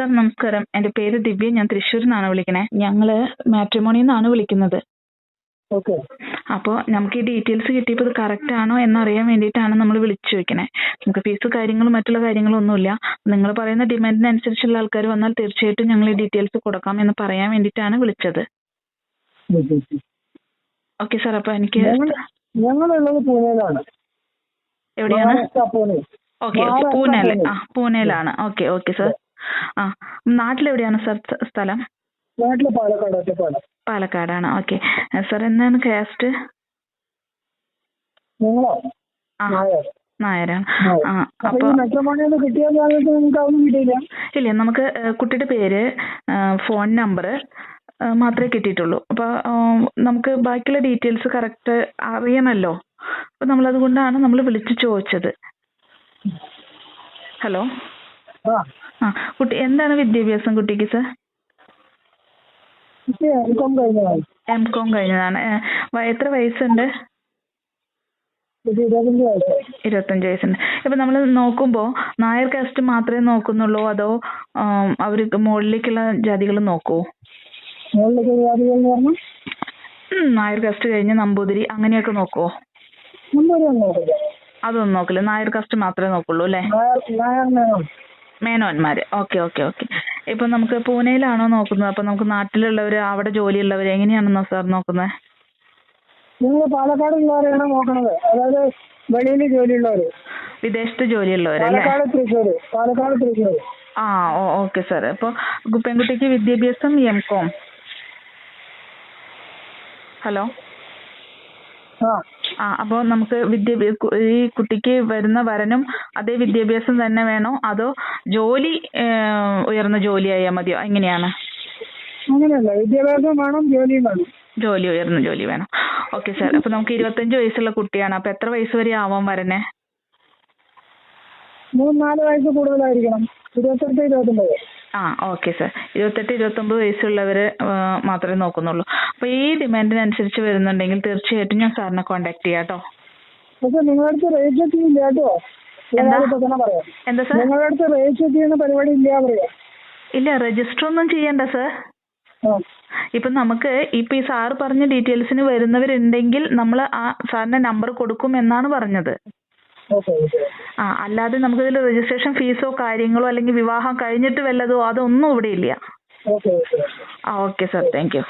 നമസ്കാരം. എന്റെ പേര് ദിവ്യ. ഞാൻ തൃശ്ശൂരിൽ നിന്നാണ് വിളിക്കണേ. ഞങ്ങൾ മാട്രിമോണിയിൽ നിന്നാണ് വിളിക്കുന്നത്. അപ്പോ അപ്പോൾ നമുക്ക് ഈ ഡീറ്റെയിൽസ് കിട്ടിയപ്പോൾ ഇത് കറക്റ്റ് ആണോ എന്നറിയാൻ വേണ്ടിയിട്ടാണ് നമ്മൾ വിളിച്ചു ചോദിക്കണേ നമുക്ക് ഫീസ് കാര്യങ്ങളും മറ്റുള്ള കാര്യങ്ങളും ഒന്നുമില്ല. നിങ്ങൾ പറയുന്ന ഡിമാൻഡിനനുസരിച്ചുള്ള ആൾക്കാർ വന്നാൽ തീർച്ചയായിട്ടും ഞങ്ങൾ ഈ ഡീറ്റെയിൽസ് കൊടുക്കാം എന്ന് പറയാൻ വേണ്ടിയിട്ടാണ് വിളിച്ചത്. Okay sir. അപ്പോൾ എനിക്ക് ഞങ്ങളുള്ളത് പൂനെയിലാണ്. എവിടെയാണ്? ഓക്കെ ഓക്കെ മഹാരാഷ്ട്ര പൂനെയിൽ പൂനെ. ആ പൂനെയിലാണ് ഓക്കെ ഓക്കെ സാർ ആ നാട്ടിലെവിടെയാണ് സർ സ്ഥലം? നാട്ടിൽ പാലക്കാട് ഒറ്റപ്പാലം. പാലക്കാടാണ്. ഓക്കെ സാർ എന്താണ് കാസ്റ്റ് നായരാണ്. ആ അപ്പൊ ഇല്ല നമുക്ക് കുട്ടിയുടെ പേര് ഫോൺ നമ്പർ മാത്രമേ കിട്ടിയിട്ടുള്ളൂ. അപ്പൊ നമുക്ക് ബാക്കിയുള്ള ഡീറ്റെയിൽസ് കറക്റ്റ് അറിയണല്ലോ. അപ്പൊ നമ്മൾ അതുകൊണ്ടാണ് നമ്മൾ വിളിച്ചു ചോദിച്ചത്. ഹലോ ആ. കുട്ടി എന്താണ് വിദ്യാഭ്യാസം കുട്ടിക്ക് സർ എം കോം കഴിഞ്ഞതാണ്. എത്ര വയസ്സുണ്ട്? ഇരുപത്തഞ്ച് വയസ്സുണ്ട്. ഇപ്പൊ നമ്മൾ നോക്കുമ്പോ നായർ കാസ്റ്റ് മാത്രമേ നോക്കുന്നുള്ളൂ അതോ അവർക്ക് മുകളിലേക്കുള്ള ജാതികൾ ഉം, നായർ കാസ്റ്റ് കഴിഞ്ഞ നമ്പൂതിരി അങ്ങനെയൊക്കെ നോക്കുവോ? അതൊന്നും നോക്കില്ല. നായർ കാസ്റ്റ് മാത്രമേ നോക്കുള്ളൂ അല്ലേ? മേനോന്മാര്. Okay okay okay. ഇപ്പൊ നമുക്ക് പൂനെയിലാണോ നോക്കുന്നത്? അപ്പൊ നമുക്ക് നാട്ടിലുള്ളവര് അവിടെ ജോലിയുള്ളവര് എങ്ങനെയാണെന്നോ സാർ നോക്കുന്നത്? നിങ്ങൾ പാലക്കാടുള്ളവരെയാണ് നോക്കണത് അതായത് വെളിയിൽ ജോലിയുള്ളവര്. വിദേശത്ത് ജോലിയുള്ളവര് പാലക്കാട് തൃശ്ശൂര്. പാലക്കാട് തൃശ്ശൂര്. ആ ഓക്കെ സാർ അപ്പൊ പെൺകുട്ടിക്ക് വിദ്യാഭ്യാസം എം കോം. ഹലോ? ആ. ആ അപ്പൊ നമുക്ക് വിദ്യാഭ്യാ ഈ കുട്ടിക്ക് വരുന്ന വരനും അതേ വിദ്യാഭ്യാസം തന്നെ വേണോ? അതോ ജോലി ഏഹ്, ഉയർന്ന ജോലി ആയാൽ മതിയോ? എങ്ങനെയാണ്? അങ്ങനെയല്ല. വിദ്യാഭ്യാസം വേണം ജോലിയും വേണം. ജോലി ഉയർന്ന ജോലി വേണം. Okay sir. അപ്പൊ നമുക്ക് ഇരുപത്തഞ്ച് വയസ്സുള്ള കുട്ടിയാണ്. അപ്പൊ എത്ര വയസ്സ് വരെ ആവാൻ വരണേ മൂന്ന് നാല് വയസ്സ് കൂടുതലായിരിക്കണം. ഇരുപത്തെട്ട് ഇരുപത്തൊമ്പത്. ആ ഓക്കെ സർ. ഇരുപത്തെട്ട് ഇരുപത്തൊമ്പത് വയസ്സുള്ളവര് മാത്രമേ നോക്കുന്നുള്ളൂ. അപ്പൊ ഈ ഡിമാൻഡിനനുസരിച്ച് വരുന്നുണ്ടെങ്കിൽ തീർച്ചയായിട്ടും ഞാൻ സാറിനെ കോണ്ടാക്ട് ചെയ്യാം കേട്ടോ. പക്ഷെ നിങ്ങളുടെ അടുത്ത് റേറ്റ് ചെക്ക് ഇല്ല കേട്ടോ. എന്താ? സാർ? നിങ്ങളുടെ അടുത്ത് റേറ്റ് ചെക്ക് ചെയ്യുന്ന പരിപാടി ഇല്ല പറയാം. ഇല്ല രജിസ്റ്റർ ഒന്നും ചെയ്യണ്ട സർ. ഇപ്പൊ നമുക്ക് ഇപ്പൊ ഈ സാറ് പറഞ്ഞ ഡീറ്റെയിൽസിന് വരുന്നവരുണ്ടെങ്കിൽ നമ്മൾ ആ സാറിന്റെ നമ്പർ കൊടുക്കും എന്നാണ് പറഞ്ഞത്. ആ അല്ലാതെ നമുക്ക് ഇതിൽ രജിസ്ട്രേഷൻ ഫീസോ കാര്യങ്ങളോ അല്ലെങ്കിൽ വിവാഹം കഴിഞ്ഞിട്ട് വല്ലതോ അതൊന്നും ഇവിടെ ഇല്ല. ആ ഓക്കെ സാർ താങ്ക് യു